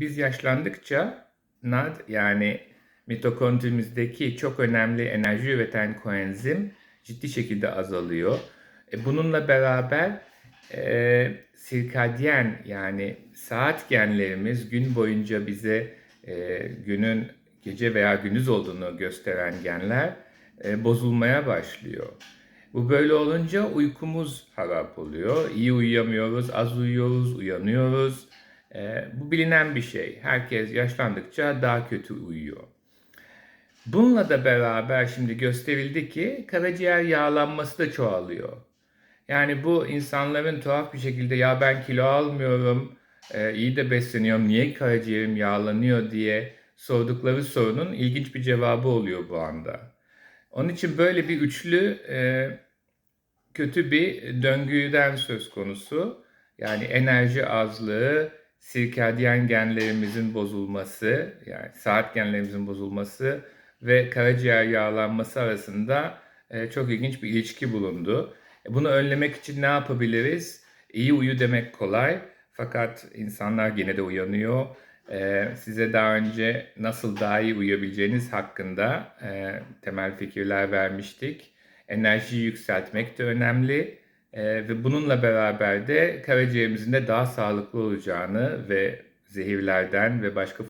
biz yaşlandıkça NAD yani mitokondrimizdeki çok önemli enerji üreten koenzim ciddi şekilde azalıyor. E, bununla beraber e, sirkadyen yani saat genlerimiz gün boyunca bize e, günün gece veya gündüz olduğunu gösteren genler e, bozulmaya başlıyor. Bu böyle olunca uykumuz harap oluyor. İyi uyuyamıyoruz, az uyuyoruz, uyanıyoruz. E, bu bilinen bir şey. Herkes yaşlandıkça daha kötü uyuyor. Bununla da beraber şimdi gösterildi ki karaciğer yağlanması da çoğalıyor. Yani bu insanların tuhaf bir şekilde ya ben kilo almıyorum, e, iyi de besleniyorum, niye karaciğerim yağlanıyor diye sordukları sorunun ilginç bir cevabı oluyor bu anda. Onun için böyle bir üçlü e, kötü bir döngüden söz konusu. Yani enerji azlığı, sirkadyen genlerimizin bozulması, yani saat genlerimizin bozulması ve karaciğer yağlanması arasında e, çok ilginç bir ilişki bulundu. E, Bunu önlemek için ne yapabiliriz? İyi uyu demek kolay fakat insanlar yine de uyanıyor. E, size daha önce nasıl daha iyi uyuyabileceğiniz hakkında temel fikirler vermiştik. Enerjiyi yükseltmek de önemli E, ve bununla beraber de karaciğerimizin de daha sağlıklı olacağını ve zehirlerden ve başka